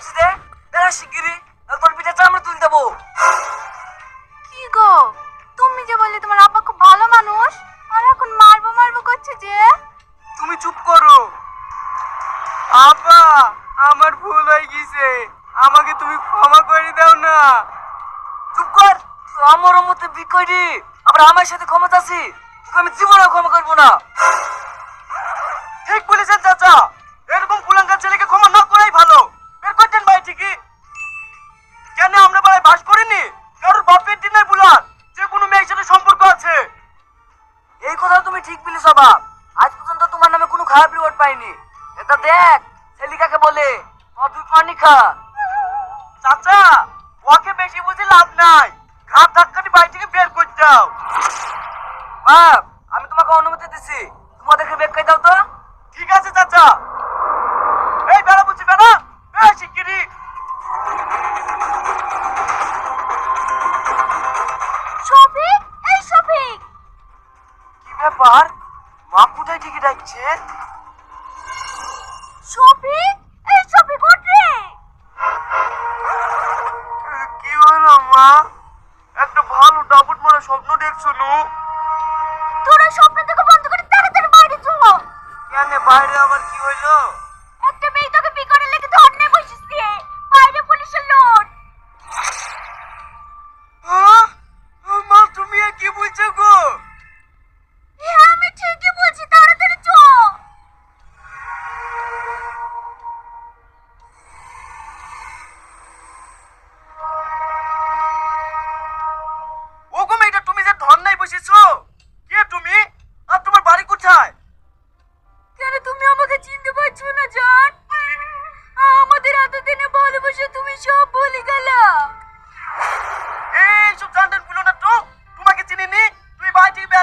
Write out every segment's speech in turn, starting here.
ভাবছি দে বেড়া শিগগিরি তোর পিঠে চামড়া তুলে দেবো কি গো? তুমি যে বললে তোমার আব্বা খুব ভালো মানুষ আর এখন মারবো মারবো করছে যে। তুমি চুপ করো। আপা আমার ভুল হয়ে গেছে। আমাকে তুমি ক্ষমা করে দাও না। চুপ কর আমার মতে বিকরি আবার আমার সাথে ক্ষমতা আছি তোকে আমি জীবনে ক্ষমা করব না। ঠিক বলেছেন চাচা। এরকম কুলাঙ্গার ছেলেকে ক্ষমা না করাই ভালো। ঠিকই কেন আমরা ভাই বাস করিনি? কারোর বাপের দিনের বুলার যে কোনো মেয়ের সাথে সম্পর্ক আছে। এই কথা তুমি ঠিক বলিস বাবা আজ পর্যন্ত তোমার নামে কোনো খারাপ রিপোর্ট পাইনি। এটা দেখ সেলিকাকে বলে? অদূর পানি খা চাচা ওকে বেশি বুঝে লাভ নাই। ঘাট ধাক্কাটি বাড়ি থেকে বের করে দাও। বাপ, আমি তোমাকে অনুমতি দিছি। তোমাদেরকে বের দাও তো। ঠিক আছে, চাচা। এই বেড়া বুঝছি বেড়া এই ব্যাপার মা কোথায় ঠিকই ডাকছে সফিক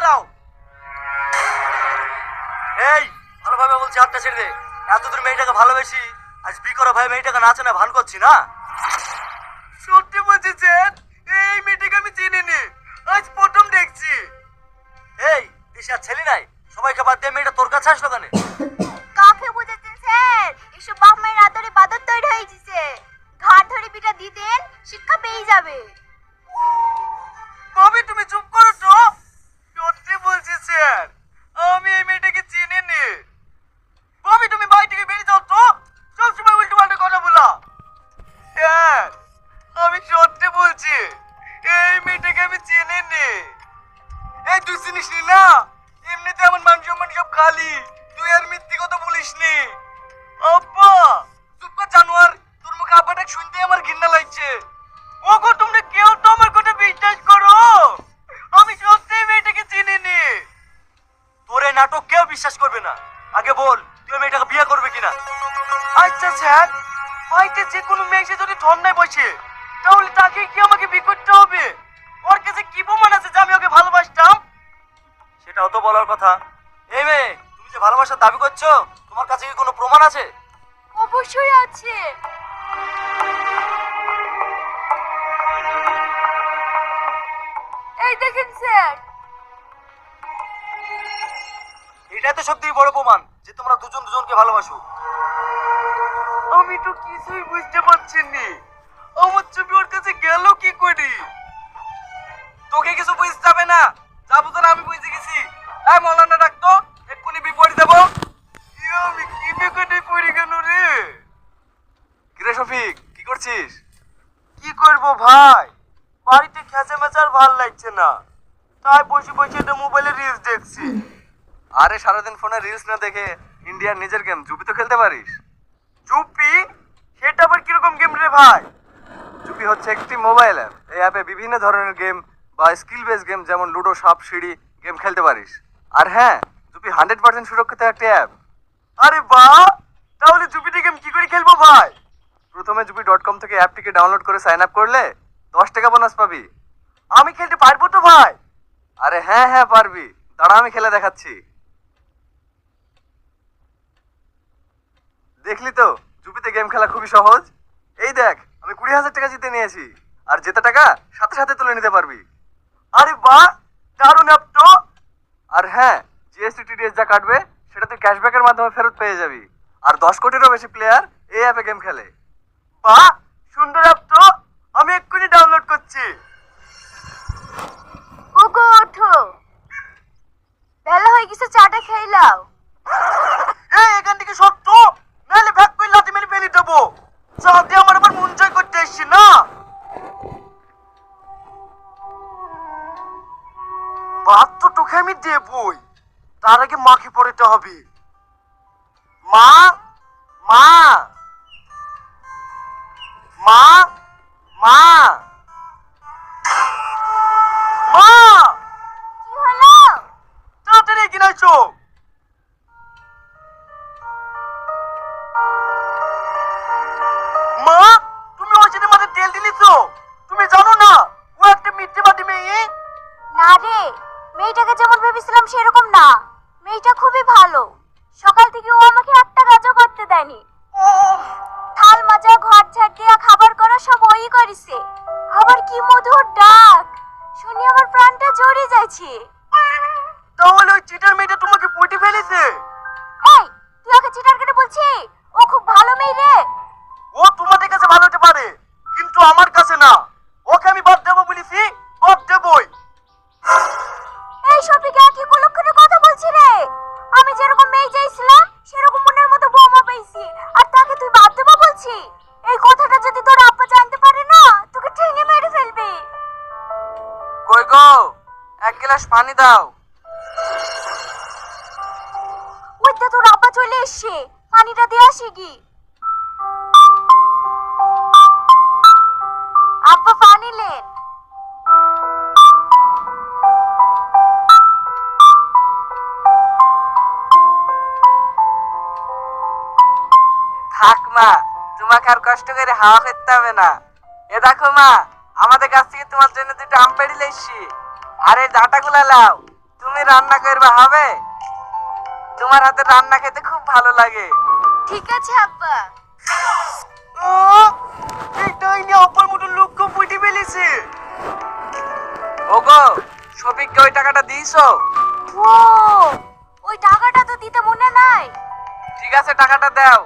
বেরাও এই ভালোভাবে বলছি হাতটা ছেড়ে দে। এতদূর মেয়েটাকে ভালোবেসি আজ বি করা ভাই মেয়েটাকে নাচে না ভান করছি না? সত্যি বলছেন এই মেয়েটাকে আমি চিনিনি। আজ প্রথম দেখছি। এই দেশে ছেলে নাই সবাইকে বাদ দিয়ে মেয়েটা তোর কাছে আসলো কেন? কাকে বুঝেছেন স্যার? এসব বাপ মায়ের আদরে বাদর তৈরি হয়ে গেছে। ঘাট ধরে পিটা দিতেন শিক্ষা পেয়ে যাবে। ভাবি তুমি চুপ করো তো বলছি স্যার, আমি এই মেয়েটাকে চিনিনি। ভাবি তুমি বাড়ি থেকে বেরিয়ে যাও তো। সবসময় উল্টো পাল্টা কথা বলা। আমি সত্যি বলছি, এই মেয়েটাকে আমি চিনিনি। এই তুই চিনিস নি না? এমনিতে আমার মান সম্মান সব খালি। তুই আর মিথ্যে কথা বলিস নি। আব্বা, চুপ জানোয়ার। তোর মুখে আব্বাটা শুনতে আমার ঘৃণা লাগছে। ওগো, তোমরা কেউ বিশ্বাস করবে না। আগে বল, তুই মেয়েটাকে বিয়ে করবে কিনা? আচ্ছা স্যার বাড়িতে যে কোনো মেয়ে যদি ধর্নায় বসে, তাহলে তাকে কি আমাকে বিয়ে করতে হবে? ওর কাছে কি প্রমাণ আছে যে আমি ওকে ভালোবাসতাম? সেটাও তো বলার কথা। এই মেয়ে, তুমি যে ভালোবাসার দাবি করছ, তোমার কাছে কি কোনো প্রমাণ আছে? অবশ্যই আছে। এই দেখেন স্যার। এটা তো সত্যি বড় প্রমাণ যে তোমরা দুজন দুজনকে ভালোবাসো। আমি তো কিছুই বুঝতে পারছি নি। আমার ছবি ওর কাছে গেল কি করি? তোকে কিছু বুঝতে হবে না। যা বুঝার আমি বুঝে গেছি। এই মৌলানা ডাকতো এক্ষুনি বিপরীত দেবো। ইয়ে, আমি কি বিপদে পড়ে গেল রে? কিরে শফিক কি করছিস? কি করব ভাই? বাড়িতে খেঁচে মেচার ভালো লাগছে না। তাই বসে বসে এটা মোবাইলে রিলস দেখছি। আরে সারাদিন ফোনে রিলস না দেখে ইন্ডিয়ার নিজের গেম জুপি তো খেলতে পারিস। জুপি? সেটা আবার কীরকম গেম রে ভাই? জুপি হচ্ছে একটি মোবাইল অ্যাপ এই অ্যাপে বিভিন্ন ধরনের গেম বা স্কিল বেস গেম যেমন লুডো সাপ, সিঁড়ি গেম খেলতে পারিস। আর হ্যাঁ জুপি হান্ড্রেড পার্সেন্ট সুরক্ষিত একটি অ্যাপ আরে বাহ তাহলে জুপিটি গেম কি করে খেলব ভাই? প্রথমে জুপি ডট কম থেকে অ্যাপটিকে ডাউনলোড করে সাইন আপ করলে দশ টাকা বোনাস পাবি। আমি খেলতে পারব তো ভাই? আরে হ্যাঁ হ্যাঁ পারবি। দাঁড়া, আমি খেলে দেখাচ্ছি। দেখলি তো, জুপিতে গেম খেলা খুবই সহজ। এই দেখ, আমি কুড়ি হাজার টাকা জিতে নিয়েছি। আর জেতা টাকা, সাথে সাথে তুলে নিতে পারবি। আরে বাহ, দারুণ অ্যাপ তো। আর হ্যাঁ জিএসটি টিডিএস যা কাটবে, সেটা তুই ক্যাশব্যাকের মাধ্যমে ফেরত পেয়ে যাবি। আর দশ কোটিরও বেশি প্লেয়ার এই অ্যাপে গেম খেলে। বা সুন্দর অ্যাপ তো। আমি এক্ষুনি ডাউনলোড করছি। থাল মাজা ঘর দেওয়া খাবার করা সব ওই করেছে। আবার কি মধুর ডাক শুনি আমার প্রাণটা জড়ে যাচ্ছে তাহলে ওই চিটার মেয়েটা তোমাকে পটে ফেলেছে? এই তুই ওকে চিটার কেটে বলছি ও খুব ভালো মেয়ে রে। ও তোমাদের কাছে ভালো হতে পারে কিন্তু আমার কাছে না। ওকে আমি বাদ দেবো বলেছি বাদ দেবই। এই সব দিকে একই কুলক্ষণে কথা বলছি রে? আমি যেরকম মেয়ে চাইছিলাম গ্লাস পানি দাও। ওই তো তোর আব্বা চলে এসছে। পানিটা দিয়ে আসি কি? আব্বা পানি লেন থাক মা তোমাকে আর কষ্ট করে হাওয়া করতে হবে না। এ দেখো মা আমাদের কাছ থেকে তোমার জন্য দুটো আম পেড়ি এসছি আর ডাটাগুলা লাও। তুমি রান্না করবে হবে? তোমার হাতে রান্না খেতে খুব ভালো লাগে। ঠিক আছে আব্বা। ও এই ডাইনি আপার মতো লোক পটে ফেলেছে ওগো শফিককে ওই টাকাটা দিয়েছ? ও ওই টাকাটা তো দিতে মনে নাই। ঠিক আছে টাকাটা দাও।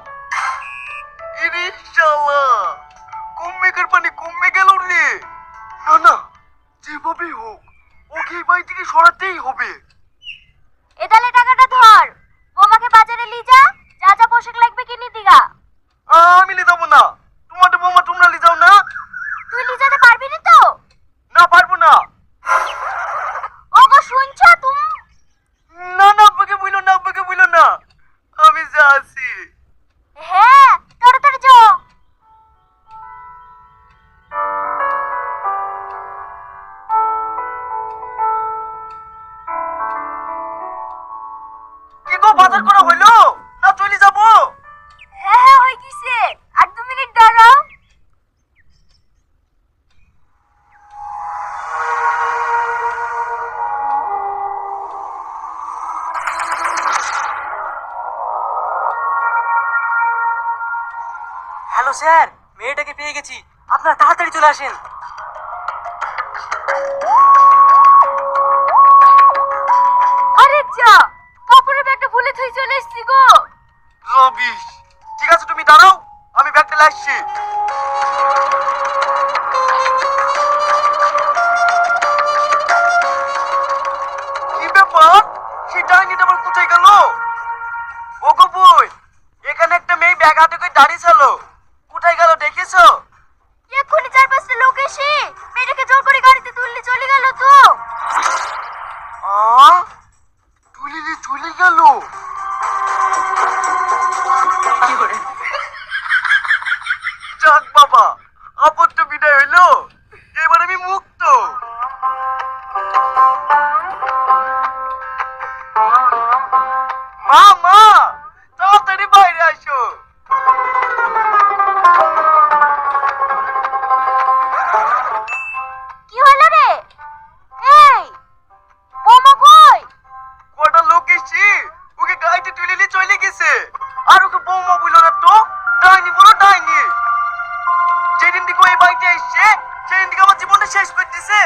বাজার করা হইল? না চলে যাব। হ্যাঁ হ্যাঁ গেছে আর দু মিনিট দাঁড়াও। হ্যালো স্যার মেয়েটাকে পেয়ে গেছি। আপনারা তাড়াতাড়ি চলে আসেন। মা মা তাড়াতাড়ি বাইরে আসো। কি হলো রে? এই বোমা কই? কটা লোক এসছি ওকে গাড়িতে তুলে নিয়ে চলে গেছে। আর ওকে বৌমা বলল না তো ডাইনি বলো ডাইনি। যেদিন থেকে ও এই বাড়িতে এসছে সেদিন থেকে আমার জীবনটা শেষ করতেছে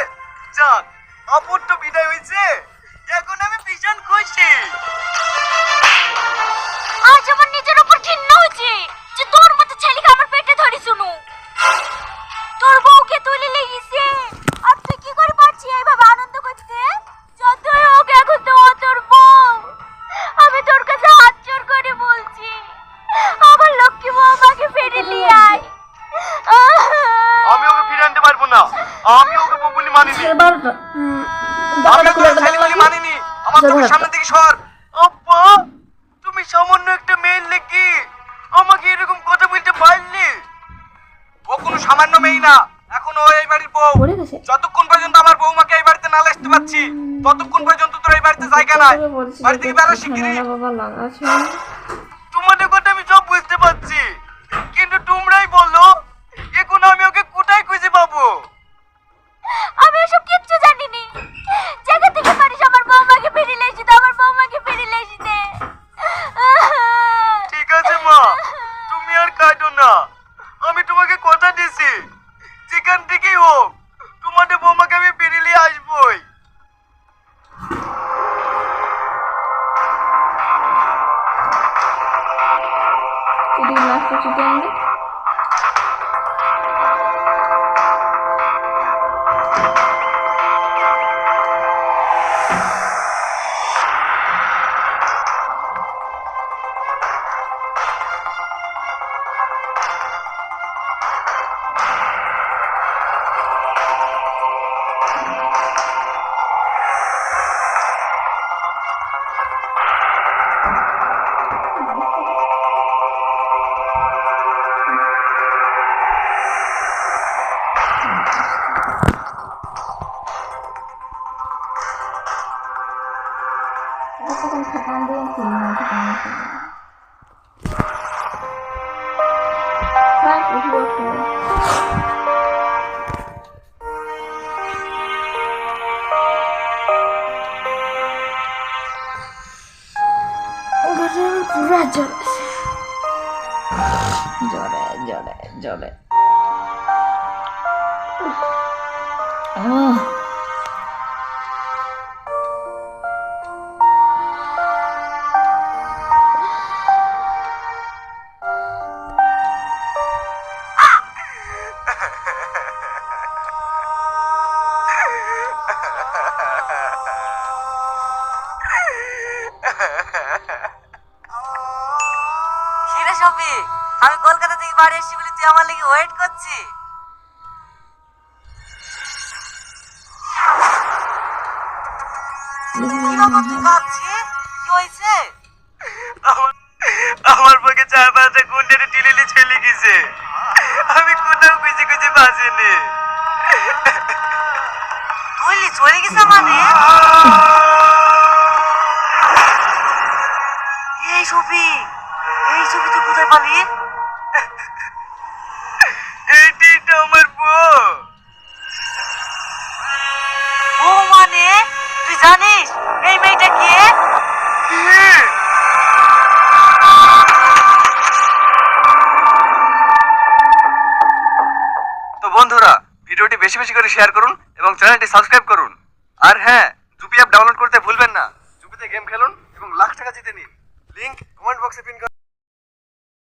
যাক অপর তো বিদায় হয়েছে। এখন আমি ভীষণ খুশি। আজ আমার নিজের উপর ঘৃণা হচ্ছে যে তোর মতো ছেলেকে আমার পেটে ধরি শুনু তোর বউকে তুলে লেগেছে আর তুই কি করে পারছি এইভাবে আনন্দ করতে? যতই হোক এখন তো ও তোর বউ। আমি তোর কাছে হাত জোর করে বলছি। আমার লক্ষ্মী বউ আমাকে ফেরে নিয়ে আয়। আমি ওকে ফিরে আনতে পারব না। আমি ওকে বউ মানিনি। আমি ওকে ছেলে মানিনি। আমার চোখের সামনে থেকে সর। ঠিকানায় বাড়ি থেকে বেরো শিগগিরই। বাবা লাগাচ্ছেন পর্যন্ত আমরা আমার পক্ষে চার পাঁচটা কুন্ডারে টিলিলি ছেলে গেছে। আমি কোথাও কিছু কিছু বাঁচিনি তুইলি চলে গেছে মানে? এই ছবি এই ছবি তুই কোথায় পালি